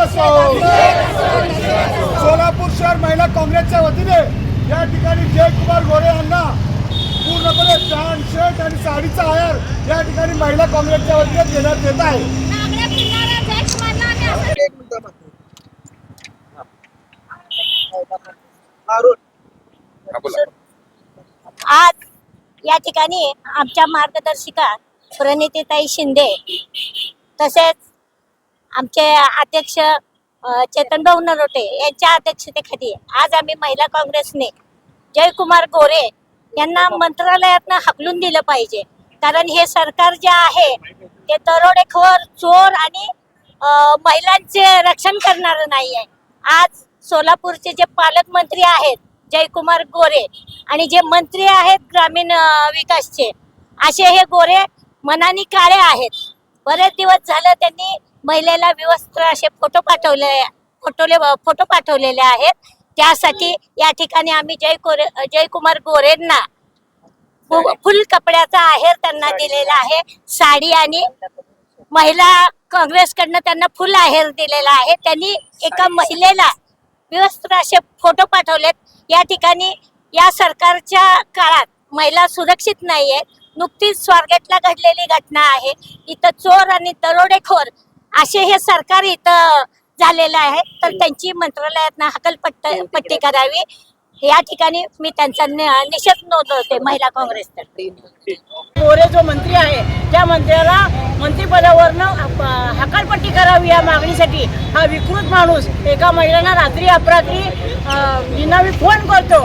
असो. सोलापूर शहर महिला काँग्रेसच्या वतीने या ठिकाणी जयकुमार गोरे यांना पूर्णपणे पॅन्ट शर्ट आणि साडीचा आयर या ठिकाणी महिला काँग्रेसच्या वतीने देण्यात येत आहे. मात्र. आज या ठिकाणी आमच्या मार्गदर्शिका प्रणितीताई शिंदे तसेच आमचे अध्यक्ष चेतन भाऊ नरोटे यांच्या अध्यक्षतेखाली आज आम्ही महिला काँग्रेसने जयकुमार गोरे यांना मंत्रालयातनं हाकलून दिलं पाहिजे. कारण हे सरकार जे आहे ते दरोडेखोर चोर आणि महिलांचे रक्षण करणार नाही आहे आज सोलापूरचे जे पालकमंत्री आहेत जयकुमार गोरे आणि जे मंत्री आहेत ग्रामीण विकासचे असे हे गोरे मनाने काळे आहेत. बरेच दिवस झालं त्यांनी महिलेला विवस्त्र असे फोटो पाठवले फोटोले फोटो पाठवलेले आहेत. त्यासाठी या ठिकाणी आम्ही जय गोरे जयकुमार गोरेंना फुल कपड्याचा आहेर त्यांना दिलेला आहे. साडी आणि महिला काँग्रेसकडनं त्यांना फुल आहेर दिलेला आहे. त्यांनी एका महिलेला विवस्त्र असे फोटो पाठवलेत. या ठिकाणी या सरकारच्या काळात महिला सुरक्षित नाहीये. नुकतीच स्वारगेटला घडलेली घटना आहे. इथं चोर आणि दरोडेखोर असे हे सरकार इथं झालेलं आहे. तर त्यांची मंत्रालयातनं हकलपट्ट पट्टी करावी. या ठिकाणी मी त्यांचा नि- निषेध नोंदवते महिला काँग्रेसतर्फे गोरे जो मंत्री आहे त्या मंत्र्याला मंत्रिपदावरनं हकालपट्टी करावी या मागणीसाठी हा विकृत माणूस एका महिलांना रात्री अपरात्री निनावी फोन करतो.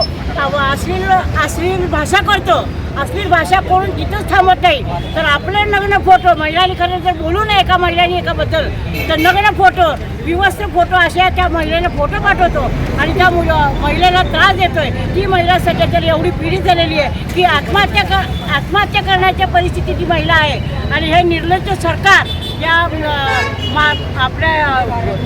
अश्लील अश्लील भाषा करतो. अश्लील भाषा करून तिथंच थांबत नाही. तर आपले नग्न फोटो महिलांनी खरं जर बोलू नये एका महिलांनी एकाबद्दल तर नग्न फोटो विवस्त्र फोटो अशा त्या महिलेला फोटो पाठवतो. आणि त्या मुल- महिलेला त्रास देतोय. ती महिला सध्या तर एवढी पीडित झालेली आहे की आत्महत्या कर आत्महत्या करण्याच्या परिस्थितीत ती महिला आहे. आणि हे निर्लज्ज सरकार या मा- आपल्या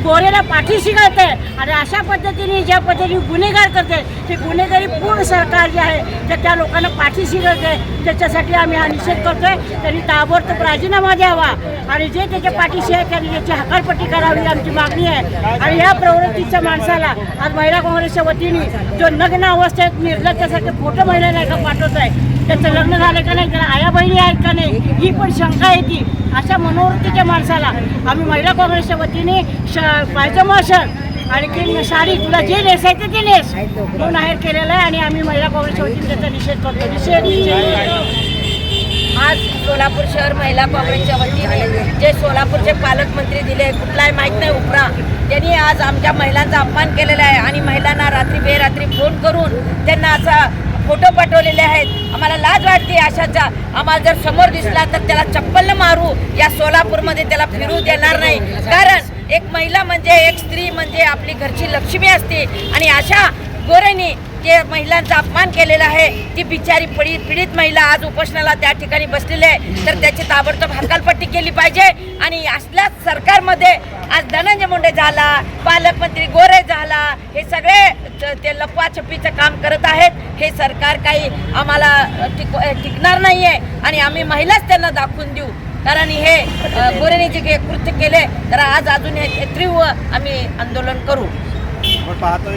गोरेला पाठीशी घालते आणि अशा पद्धतीने ज्या पद्धतीने गुन्हेगार करते ते गुन्हेगारी पूर्ण सरकार जे आहे तर त्या लोकांना पाठीशी घालते त्याच्यासाठी आम्ही हा निषेध करतोय. त्यांनी ताबडतोब राजीनामा द्यावा. आणि जे त्याच्या पाठीशी आहे त्यांनी त्याची हकालपट्टी करावी आमची मागणी आहे. आणि या प्रवृत्तीच्या माणसाला आज महिला काँग्रेसच्या वतीने जो नग्न अवस्थेत निर्लज्जासारखे फोटो नाही गं पाठवत आहे त्याचं लग्न झालं का नाही त्याला आया बहिणी आहेत का नाही ही पण शंका येते अशा मनोवृत्तीच्या माणसाला आम्ही महिला काँग्रेसच्या वतीने श पायजमा शर्ट आणखी साडी तुला जे नेसायचं ते नेस. म्हणून आहेर केलेलं आहे आणि आम्ही महिला काँग्रेसच्या वतीने त्याचा निषेध करतो. निषेध निषेध आज सोलापूर शहर महिला काँग्रेसच्या वतीने जे सोलापूरचे पालकमंत्री दिले कुठलाही माहीत नाही उपरा त्यांनी आज आमच्या महिलांचा अपमान केलेला आहे. आणि महिलांना रात्री बेरात्री फोन करून त्यांना असा फोटो पाठवलेले आहेत. आम्हाला लाज वाटते अशाचा आम्हाला जर समोर दिसला तर त्याला चप्पल मारू. या सोलापूरमध्ये त्याला फिरू देणार नाही. कारण एक महिला म्हणजे एक स्त्री म्हणजे आपली घरची लक्ष्मी असते. आणि अशा गोरेनी जे महिलांचा अपमान केलेला आहे ती बिचारी पीडित पीडित महिला आज उपोषणाला त्या ठिकाणी बसलेली आहे. तर त्याची ताबडतोब हकालपट्टी केली पाहिजे आणि असल्याच सरकारमध्ये आज धनंजय मुंडे झाला पालकमंत्री गोरे झाला हे सगळे ते लपवाछपीचं काम करत आहेत. हे सरकार काही आम्हाला टिक टिकणार नाही आहे आणि आम्ही महिलाच त्यांना दाखवून देऊ. कारण हे गोरेने जे कृत्य केले तर आज अजून हे तीव्र आम्ही आंदोलन करू. आपण पाहतोय